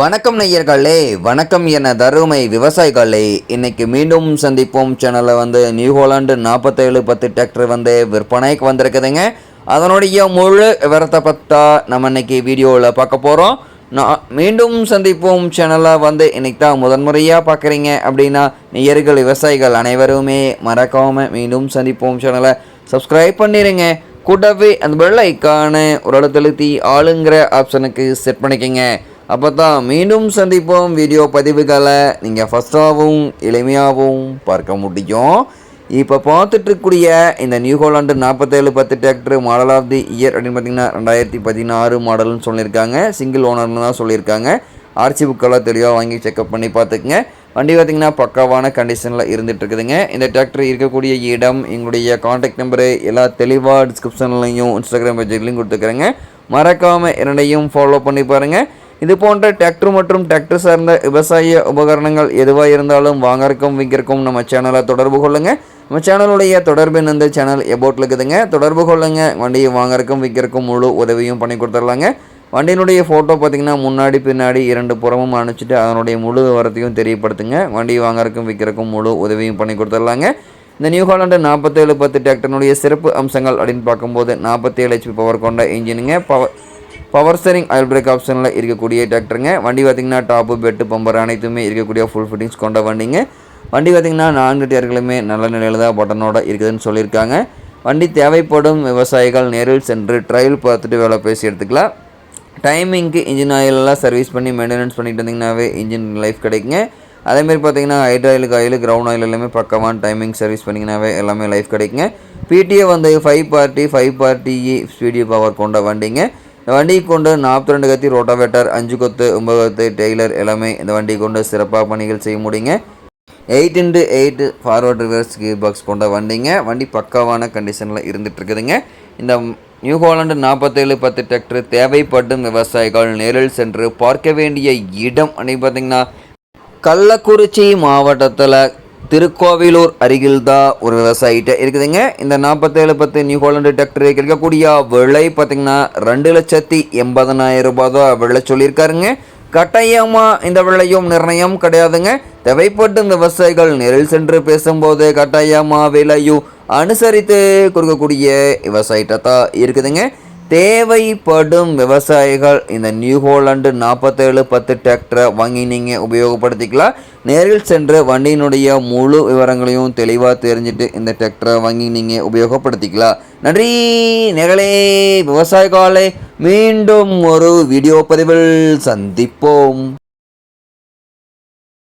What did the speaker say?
வணக்கம் நெய்யர்களே வணக்கம் என தருமை விவசாயிகளே. இன்னைக்கு மீண்டும் சந்திப்போம். சேனலில் வந்து நியூ ஹோலாண்டு நாற்பத்தேழு பத்து டிராக்டர் வந்து விற்பனைக்கு வந்திருக்குதுங்க. அதனுடைய முழு விவரத்தை பற்றா நம்ம இன்னைக்கு வீடியோவில் பார்க்க போகிறோம் நான் மீண்டும் சந்திப்போம். சேனலை வந்து இன்னைக்கு தான் முதன்முறையாக பார்க்குறீங்க அப்படின்னா நெய்யர்கள் விவசாயிகள் அனைவருமே மறக்காமல் மீண்டும் சந்திப்போம். சேனலை சப்ஸ்கிரைப் பண்ணிடுங்க கூட்டவே அந்த பெல் ஐக்கான ஒரு இடத்துலத்தி ஆளுங்கிற ஆப்ஷனுக்கு செட் பண்ணிக்கங்க. அப்போ தான் மீண்டும் சந்திப்போம். வீடியோ பதிவுகளை நீங்கள் ஃபஸ்ட்டாகவும் எளிமையாகவும் பார்க்க முடியும். இப்போ பார்த்துட்ருக்கூடிய இந்த நியூ ஹோலாண்டு நாற்பத்தேழு பத்து tractor model of the year அப்படின்னு பார்த்தீங்கன்னா ரெண்டாயிரத்தி பதினாறு மாடல்னு சொல்லியிருக்காங்க. சிங்கிள் ஓனர்னு தான் சொல்லியிருக்காங்க. ஆர்சி புக்கெல்லாம் தெளிவாக வாங்கி செக்அப் பண்ணி பார்த்துக்குங்க. வண்டி பார்த்திங்கன்னா பக்காவான கண்டிஷனில் இருந்துட்டு இருக்குதுங்க இந்த டிராக்டர் இருக்கக்கூடிய இடம் எங்களுடைய காண்டாக்ட் நம்பரு எல்லா தெளிவாக டிஸ்கிரிப்ஷன்லையும் இன்ஸ்டாகிராம் பேஜ்லையும் கொடுத்துக்கிறேங்க. மறக்காமல் இரண்டையும் ஃபாலோ பண்ணி பாருங்கள் இது போன்ற டிராக்டர் மற்றும் டிராக்டர் சார்ந்த விவசாய உபகரணங்கள் எதுவாக இருந்தாலும் வாங்கறக்கும் விற்கிறக்கும் நம்ம சேனலை தொடர்பு கொள்ளுங்கள் நம்ம சேனலுடைய தொடர்பு இந்த சேனல் எபோட்டில் இருக்குதுங்க. தொடர்பு கொள்ளுங்கள் வண்டியை வாங்கறக்கும் விற்கிறக்கும் முழு உதவியும் பண்ணி கொடுத்துர்லாங்க வண்டியினுடைய ஃபோட்டோ பார்த்தீங்கன்னா முன்னாடி பின்னாடி இரண்டு புறமும் அனுப்பிச்சிட்டு அதனுடைய முழு விவரத்தையும் தெரியப்படுத்துங்க. வண்டி வாங்கறக்கும் விற்கிறக்கும் முழு உதவியும் பண்ணி கொடுத்துடலாங்க. இந்த நியூ ஹாலண்டு நாற்பத்தேழு பத்து டிராக்டர்னுடைய சிறப்பு அம்சங்கள் அப்படின்னு பார்க்கும்போது நாற்பத்தேழு ஹெச்பி பவர் கொண்ட இன்ஜினுங்க power power steering oil brake ஆப்ஷனில் இருக்கக்கூடிய டிராக்டருங்க வண்டி பார்த்திங்கன்னா டாப்பு பெட்டு பம்பர் அனைத்துமே இருக்கக்கூடிய ஃபுல் ஃபிட்டிங்ஸ் கொண்ட வண்டிங்க. வண்டி பார்த்திங்கன்னா நான்கு டயர்களுமே நல்ல நிலையில் தான் பட்டனோட இருக்குதுன்னு சொல்லியிருக்காங்க. வண்டி தேவைப்படும் விவசாயிகள் நேரில் சென்று ட்ரையல் பார்த்துட்டு வேலை பேசி எடுத்துக்கலாம். டைமிங்க்கு இன்ஜின் ஆயிலெல்லாம் சர்வீஸ் பண்ணி மெயின்டெனன்ஸ் பண்ணிட்டு இருந்தீங்கன்னாவே இன்ஜின் லைஃப் கிடைக்குங்க. அதேமாரி பார்த்தீங்கன்னா ஹைட்ராயிலுக்கு ஆயில் கிரவுண்ட் ஆயில் எல்லாமே பக்கமான டைமிங் சர்வீஸ் பண்ணிங்கனாவே எல்லாமே லைஃப் கிடைக்குங்க. பிடிஏ வந்து ஃபைவ் பார்ட்டி ஃபைவ் பார்ட்டி ஸ்பீடியோ பவர் கொண்ட வண்டிங்க. இந்த வண்டியை கொண்டு நாற்பத்தி ரெண்டு கத்தி ரோட்டோவேட்டர் அஞ்சு கொத்து ஒன்பது கொத்து டெய்லர் எல்லாமே இந்த வண்டியை கொண்டு சிறப்பாக பணிகள் செய்ய முடியுங்க. Eight into eight forward reverse gear box கொண்ட வண்டிங்க. வண்டி பக்காவான கண்டிஷனில் இருந்துகிட்டு இருக்குதுங்க இந்த நியூ ஹாலண்டு நாற்பத்தேழு பத்து டிராக்டர் தேவைப்படும் விவசாயிகள் நேரில் சென்று பார்க்க வேண்டிய இடம் அப்படின்னு பார்த்தீங்கன்னா கள்ளக்குறிச்சி மாவட்டத்தில் திருக்கோவிலூர் அருகில் தான் ஒரு விவசாயிகிட்ட இருக்குதுங்க. இந்த நாற்பத்தேழு பத்து நியூ ஹாலண்டு டிராக்டர் கிடைக்கக்கூடிய விலை பார்த்தீங்கன்னா ரெண்டு லட்சத்தி எண்பதனாயிரம் ரூபாய் தான் விலை சொல்லியிருக்காருங்க. கட்டாயமாக இந்த விலையும் நிர்ணயம் கிடையாதுங்க. தேவைப்படும் விவசாயிகள் நேரில் சென்று பேசும்போது கட்டாயமாக விலையும் அனுசரித்து கொடுக்கக்கூடிய விவசாயிட்ட தான் இருக்குதுங்க. தேவைப்படும் விவசாயிகள் இந்த நியூ ஹோலாண்டு நாற்பத்தேழு பத்து டிராக்டரை வாங்கி நீங்கள் உபயோகப்படுத்திக்கலாம். நேரில் சென்று வண்டியினுடைய முழு விவரங்களையும் தெளிவாக தெரிஞ்சுட்டு இந்த டிராக்டரை வாங்கி நீங்கள் உபயோகப்படுத்திக்கலாம். நன்றி நெகளே விவசாயிகளே மீண்டும் ஒரு வீடியோ பதிவில் சந்திப்போம்.